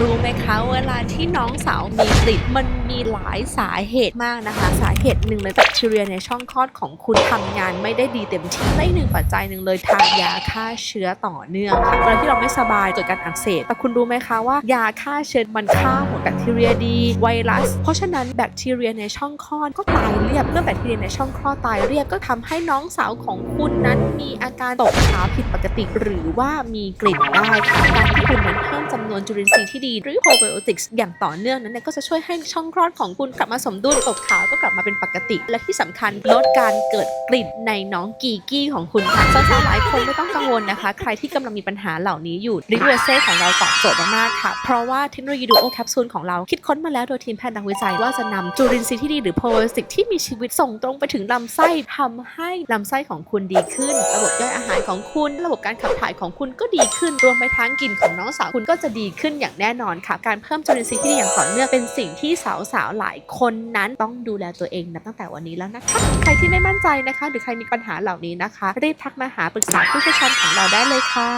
รู้ไหมคะ เวลาที่น้องสาวมีกลิ่นมันมีหลายสาเหตุมากนะคะ สาเหตุหนึ่งเลยแบคทีเรียในช่องคลอดของคุณทำงานไม่ได้ดีเต็มที่และอีกหนึ่งปัจจัยหนึ่งเลยทานยาฆ่าเชื้อต่อเนื่องค่ะเวลาที่เราไม่สบายเกิดการอักเสบแต่คุณรู้ไหมคะว่ายาฆ่าเชื้อมันฆ่าหมดแบคทีเรียดี ไวรัส เพราะฉะนั้นแบคทีเรียในช่องคลอดก็ตายเรียบเมื่อแบคทีเรียในช่องคลอดตายเรียบก็ทำให้น้องสาวของคุณนั้นมีอาการตกขาวผิดปกติ หรือว่ามีกลิ่นได้ค่ะการที่คุณนั้นเพิ่ม นจุลินทรีย์ที่ดี หรือ probiotics อย่างต่อเนื่องนั้นก็จะช่วยให้ช่องคลอดของคุณกลับมาสมดุลตกขาวก็กลับมาเป็นปกติ และที่สำคัญลดการเกิดกลิ่นในน้องกีกี้ของคุณค่ะสาวๆหลายคนไม่ต้องกังวลนะคะ ใครที่กำลังมีปัญหาเหล่านี้อยู่ริเวเซ่ของเราตอบโจทย์มากๆค่ะ เพราะว่าเทคโนโลยีดูโอแคปซูลของเราคิดค้นมาแล้วโดยทีมแพทย์นักวิจัยว่าจะนำจุลินทรีย์ที่ดีหรือ probiotic ที่มีชีวิตส่งตรงไปถึงลำไส้ทำให้ลำไส้ของคุณดีขึ้น ระบบย่อยอาหารของคุณ ระบบการขับถ่ายของคุณก็ดีขึ้นรวมไปทั้งกลิ่นของน้องสาวคุณก็จะดีขึ้นอย่างแน่นอนค่ะ การเพิ่มจุลินทรีย์ที่ดีอย่างต่อเนื่องเป็นสิ่งที่สาวๆหลายคนนั้นต้องดูแลตัวเองนับตั้งแต่วันนี้แล้วนะคะ ใครที่ไม่มั่นใจนะคะ หรือใครมีปัญหาเหล่านี้นะคะ รีบทักมาหาปรึกษาผู้เชี่ยวชาญของเราได้เลยค่ะ